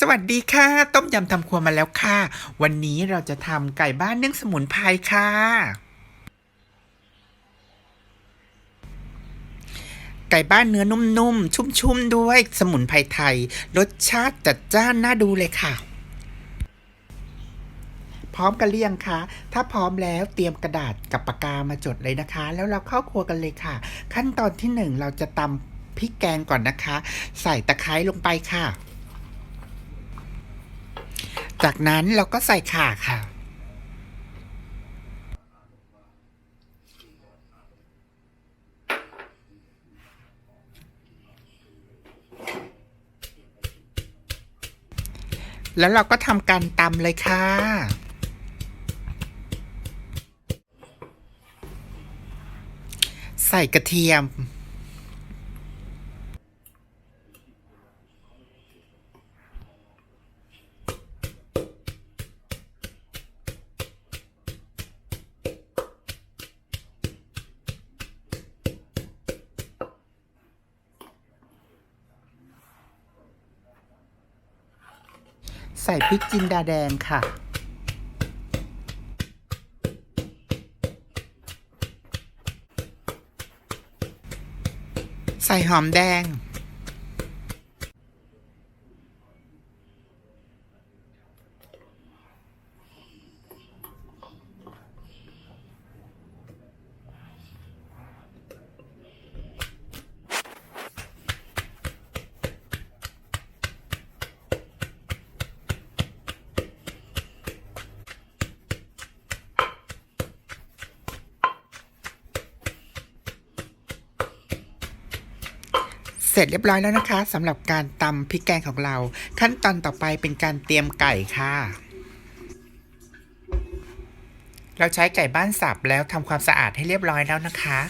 สวัสดีค่ะ ต้มยำทำครัวมาแล้วค่ะ วันนี้เราจะทำไก่บ้านนึ่งสมุนไพรค่ะ ไก่บ้านเนื้อนุ่มๆ ชุ่มๆ ด้วยสมุนไพรไทย รสชาติจัดจ้านน่าดูเลยค่ะ พร้อมกันหรือยังคะ ถ้าพร้อมแล้วเตรียมกระดาษกับปากกามาจดเลยนะคะ แล้วเราเข้าครัวกันเลยค่ะ ขั้นตอนที่หนึ่งเราจะตำพริกแกงก่อนนะคะ ใส่ตะไคร้ลงไปค่ะ จากนั้นเราก็ใส่ข่าค่ะ แล้วเราก็ทำการตำเลยค่ะใส่กระเทียม ใส่พริกจินดาแดงค่ะ ใส่หอมแดง เสร็จเรียบร้อยแล้วนะคะสำหรับการตำพริกแกงของเรา ขั้นตอนต่อไปเป็นการเตรียมไก่ค่ะ เราใช้ไก่บ้านสับแล้วทำความสะอาดให้เรียบร้อยแล้วนะคะ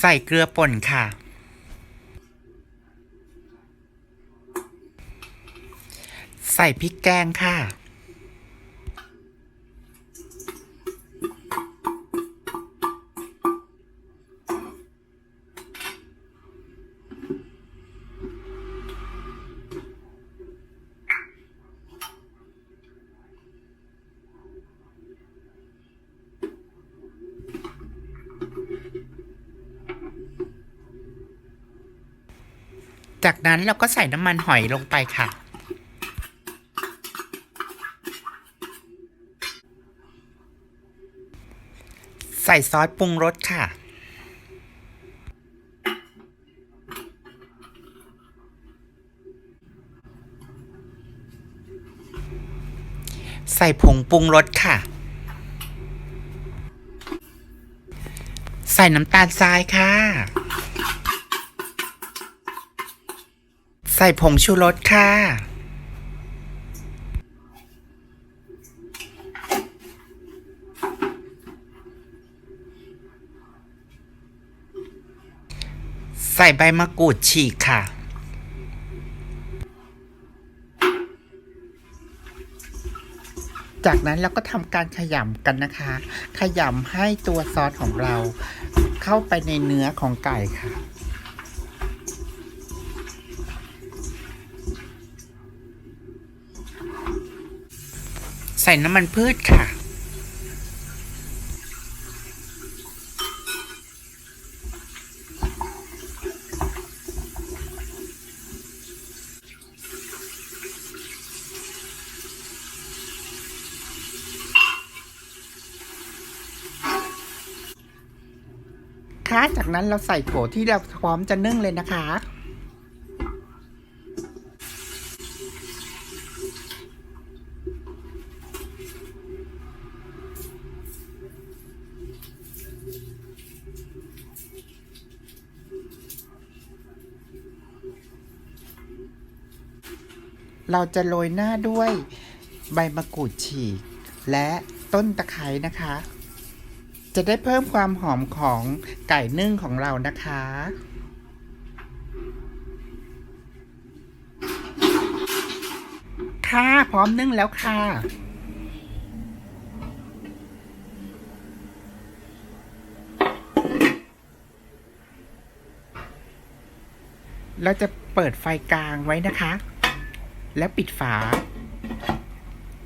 ใส่เกลือป่นค่ะ ใส่พริกแกงค่ะ จากนั้นเราก็ใส่น้ำมันหอยลงไปค่ะ ส่ซอสปรุงรสค่ะ ใส่ผงปรุงรสค่ะ ใส่น้ำตาลทรายค่ะ ใส่ผงชูรสค่ะ ใส่ใบมะกรูดฉีกค่ะ จากนั้นเราก็ทำการขยำกันนะคะ ขยำให้ตัวซอสของเราเข้าไปในเนื้อของไก่ค่ะใส่น้ำมันพืชค่ะะค่ะจากนั้นเราใส่โถที่เราพร้อมจะนึ่งเลยนะคะ เราจะโรยหน้าด้วยใบมะกรูดฉีก และต้นตะไคร้นะคะ จะได้เพิ่มความหอมของไก่นึ่งของเรานะคะ ค่ะ พร้อมนึ่งแล้วค่ะเราจะเปิดไฟกลางไว้นะคะ แล้วปิดฝา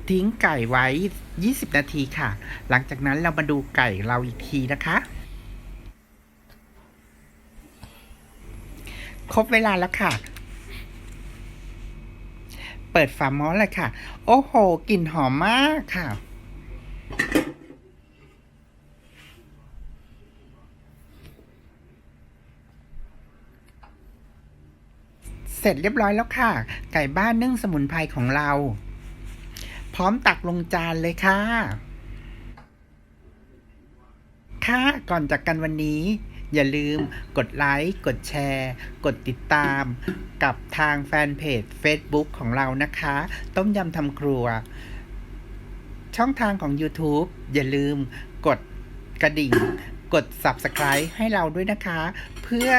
ทิ้งไก่ไว้ 20 นาทีค่ะ หลังจากนั้นเรามาดูไก่เราอีกทีนะคะ ครบเวลาแล้วค่ะ เปิดฝาหม้อเลยค่ะ โอ้โหกลิ่นหอมมากค่ะเสร็จเรียบร้อยแล้วค่ะ ไก่บ้านนึ่งสมุนไพรของเรา พร้อมตักลงจานเลยค่ะ ค่ะ ก่อนจากกันวันนี้ อย่าลืมกดไลค์ กดแชร์ กดติดตาม กับทางแฟนเพจ Facebook ของเรานะคะ ต้มยำทำครัว ช่องทางของ YouTube อย่าลืมกดกระดิ่ง กด Subscribe ให้เราด้วยนะคะ เพื่อ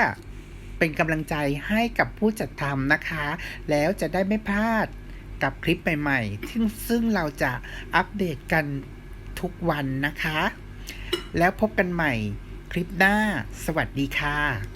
เป็นกำลังใจให้กับผู้จัดทำนะคะ แล้วจะได้ไม่พลาด กับคลิปใหม่ๆซึ่งซึ่งเราจะอัปเดตกันทุกวันนะคะ แล้วพบกันใหม่คลิปหน้า สวัสดีค่ะ